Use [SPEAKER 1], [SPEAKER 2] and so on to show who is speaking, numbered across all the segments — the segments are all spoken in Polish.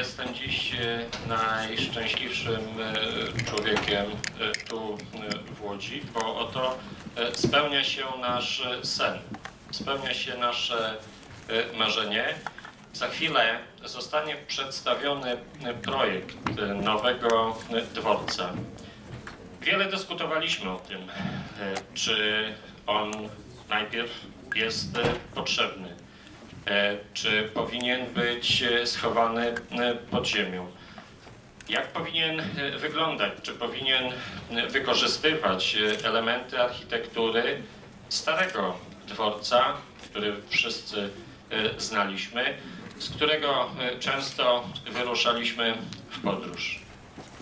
[SPEAKER 1] jestem dziś e, najszczęśliwszym e, człowiekiem e, tu w Łodzi, bo oto spełnia się nasz sen, spełnia się nasze marzenie. Za chwilę zostanie przedstawiony projekt nowego dworca. Wiele dyskutowaliśmy o tym, czy on najpierw jest potrzebny, czy powinien być e, schowany e, pod ziemią. Jak powinien e, wyglądać? Czy powinien e, wykorzystywać e, elementy architektury starego dworca, który wszyscy e, znaliśmy, z którego e, często wyruszaliśmy w podróż?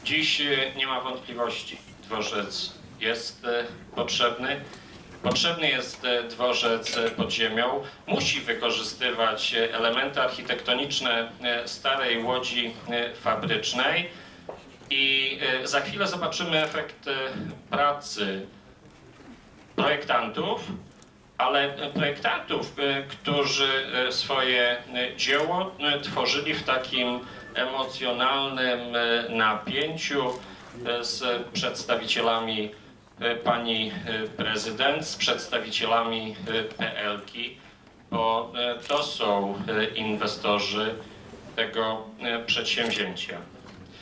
[SPEAKER 1] Dziś e, nie ma wątpliwości. Dworzec jest e, potrzebny. Potrzebny jest e, dworzec e, pod ziemią. Musi wykorzystywać e, elementy architektoniczne starej łodzi fabrycznej. I za chwilę zobaczymy efekt pracy projektantów, ale projektantów, którzy swoje dzieło tworzyli w takim emocjonalnym napięciu z przedstawicielami pani e, prezydent, z przedstawicielami e, PLK, bo e, to są e, inwestorzy tego e, przedsięwzięcia.